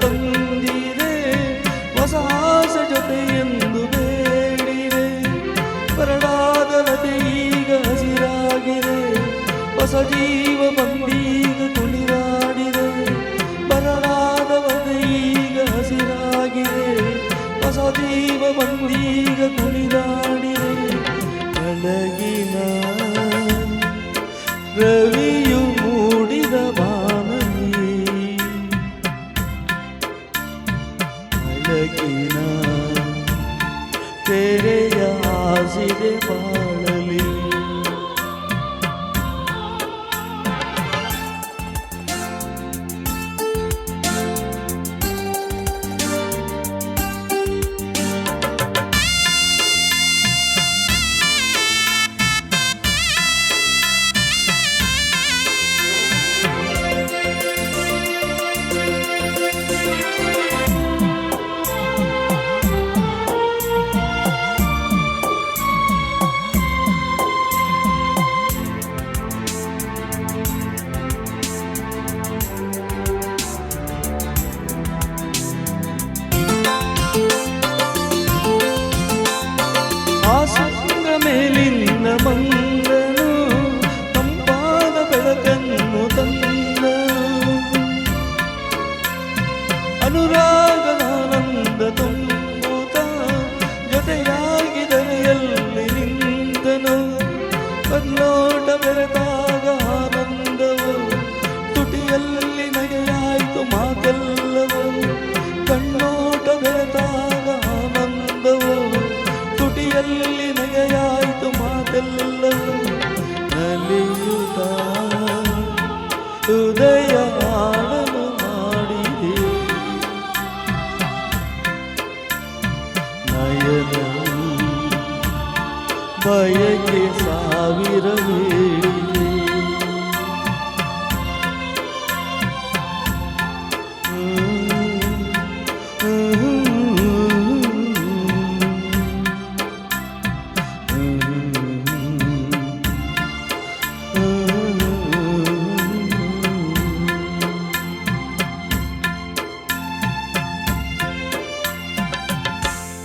ತಂದಿದೆ ಹೊಸ ಹಾಸ ಎಂದು ಬೇಡಿದೆ. ಬರಡಾದ ನದಿ ಈಗ ಹಸಿರಾಗಿದೆ, ಹೊಸ ಜೀವ ಬಂದೀಗ ಕುಳಿದಾಡಿದೆ ಬರಡಾದ ನದಿ ಈಗ ಹಸಿರಾಗಿದೆ, ಹೊಸ ಜೀವ ಬಂದೀಗ ಕುಣಿದಾಡಿದೆ ಬೆಳಗಿನ सकीना तेरे आजिर बार ನಗೆಯಾಯಿತು ಮಾತೆಲ್ಲವೂ ಕಣ್ಣೋಟ ಬೆರೆತಾಗ ಆನಂದವು. ತುಟಿಯಲ್ಲಿ ನಗೆಯಾಯಿತು ಮಾತೆಲ್ಲವೂ ನಲಿಯುತ್ತ ಹೃದಯ ಬಯಕೆ ಸಾವಿರವೇ